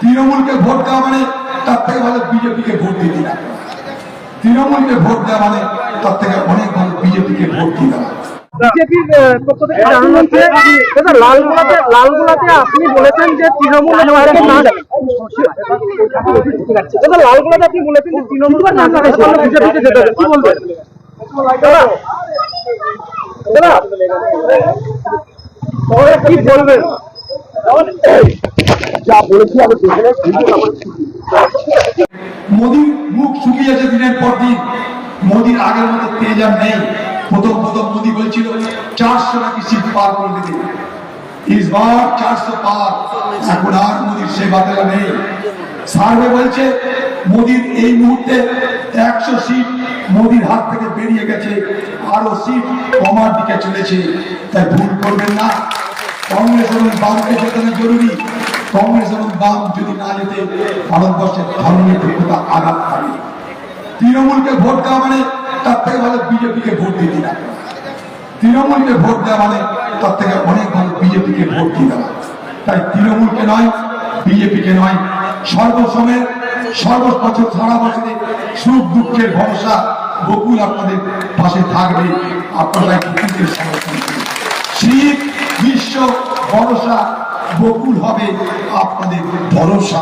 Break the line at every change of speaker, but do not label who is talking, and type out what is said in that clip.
তৃণমূলকে ভোট দেওয়া মানে তার থেকে ভালো বিজেপিকে ভোট দিতে না তৃণমূলকে ভোট দেওয়া মানে তার থেকে অনেক ভালো বিজেপিকে ভোট দিয়ে দেওয়া
বিজেপির পক্ষ থেকে জানানো হচ্ছে দাদা লালগোলাতে লালগোলাতে আপনি বলেছেন যে তৃণমূল না দাদা লালগোলাতে আপনি বলেছেন যে তৃণমূল না থাকার জন্য বিজেপিকে যেতে হবে কি বলবেন? দাদা দাদা তাহলে কি বলবেন
মোদির মুখ দিনের পর দিন। মোদির আগের মতো তেজ আর নেই। প্রথম প্রথম মোদি বলছিল, চারশো নাকি সিট পার করে ইসবার চারশো পার। এখন আর মোদির সে নেই। সার্ভে বলছে, মোদির এই মুহূর্তে একশো সিট মোদির হাত থেকে বেরিয়ে গেছে। আরও সিট কমার দিকে চলেছে। তাই ভুল করবেন না। কংগ্রেস এবং বামকে জরুরি। কংগ্রেস এবং বাম যদি না যেতে ভারতবর্ষের ধর্মনিরপেক্ষতা আঘাত পাবে। তৃণমূলকে ভোট দেওয়া মানে তার থেকে ভালো বিজেপিকে ভোট দিতে না তৃণমূলকে ভোট দেওয়া মানে তার থেকে অনেক ভালো বিজেপিকে ভোট দিয়ে দেওয়া। তাই তৃণমূলকে নয়, বিজেপিকে নয়। সর্বসময়ের সর্ববছর সারা বছরে সুখ দুঃখের ভরসা বকুল আপনাদের পাশে থাকবে। আপনারা শীত গ্রীষ্ম ভরসা বকুল হবে। আপনাদের ভরসা।